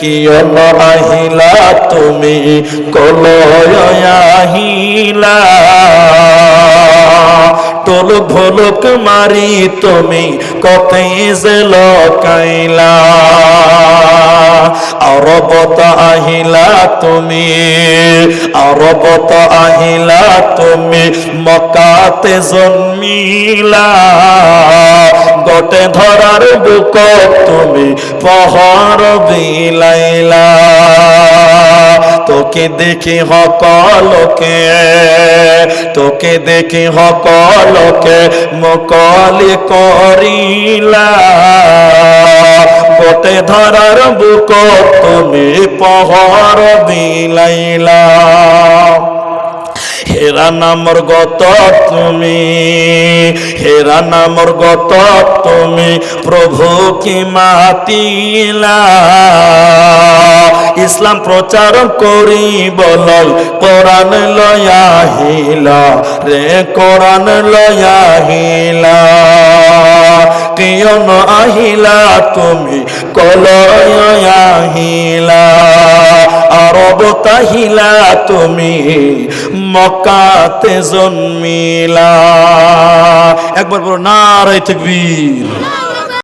কিয়ন আহিলা তুমি কলয় আহিলা টোলক ভোলক মারি, তুমি কতই যে লকাইলা। আরবত আহিলা, তুমি আরবত আহিলা, তুমি মকাতে জন্মিলা। গটে ধরার বুক তুমি পহর বিলাইলা তোকে দেখে হকলকে তোকে দেখে হকলকে মকলি করিলা। গোটে ধরার বুক তুমি পহর বিলাইলা হেরা নামর গত তুমি, হেরা নামর গত তুমি প্রভু কি মাতিলা। ইসলাম প্রচার করি বলই কোরআন লয়াহিলা রে কোরআন লয়াহিলা কিয়ন আহিলা তুমি কলয় আহিলা আরব তাহিলা তুমি মকাতে জন্মিলা। একবার বলো নারাই তকবীর।